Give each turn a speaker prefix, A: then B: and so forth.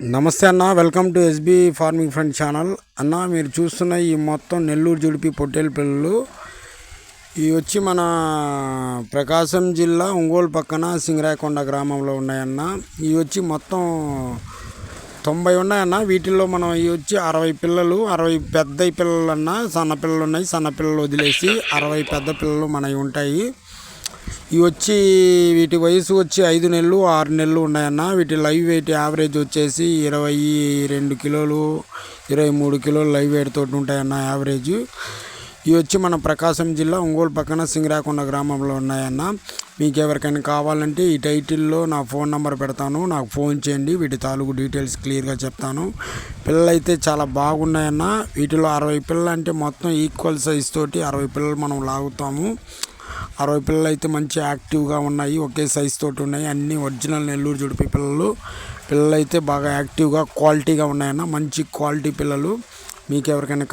A: నమస్తే అన్న welcome to SB farming friend channel. అన్న మీరు చూస్తున్న ఈ మొత్తం నెల్లూరు జుడిపి పొట్టేలు పిల్లలు ఇవి వచ్చి మన ప్రకాశం జిల్లా ఒంగోలు పక్కన సింగరాయకొండ గ్రామంలో ఉన్నాయన్న. ఇవి వచ్చి మొత్తం తొంభై ఉన్నాయన్న. వీటిల్లో మనం ఇవి వచ్చి అరవై పిల్లలు అరవై పెద్ద పిల్లలు అన్న సన్న పిల్లలు ఉన్నాయి. సన్న పిల్లలు వదిలేసి అరవై పెద్ద పిల్లలు మనవి ఉంటాయి. ఇవి వచ్చి వీటి వయసు వచ్చి ఐదు నెలలు ఆరు నెలలు ఉన్నాయన్న. వీటి లైవ్ వెయిట్ యావరేజ్ వచ్చేసి ఇరవై రెండు కిలోలు ఇరవై మూడు కిలోలు లైవ్ వెయిట్ తోటి ఉంటాయన్న యావరేజ్. ఇవి వచ్చి మన ప్రకాశం జిల్లా ఒంగోలు పక్కన సింగరాకొండ గ్రామంలో ఉన్నాయన్న. మీకు ఎవరికైనా కావాలంటే ఈ టైటిల్లో నా ఫోన్ నెంబర్ పెడతాను. నాకు ఫోన్ చేయండి వీటి తాలూకు డీటెయిల్స్ క్లియర్గా చెప్తాను. పిల్లలు అయితే చాలా బాగున్నాయన్న. వీటిలో అరవై పిల్లలు అంటే మొత్తం ఈక్వల్ సైజ్ తోటి అరవై పిల్లలు మనం లాగుతాము. అరవై పిల్లలు అయితే మంచి యాక్టివ్గా ఉన్నాయి ఒకే సైజ్ తోటి ఉన్నాయి. అన్నీ ఒరిజినల్ నెల్లూరు జుడిపి పిల్లలు. పిల్లలు అయితే బాగా యాక్టివ్గా క్వాలిటీగా ఉన్నాయన్న. మంచి క్వాలిటీ పిల్లలు. మీకు ఎవరికైనా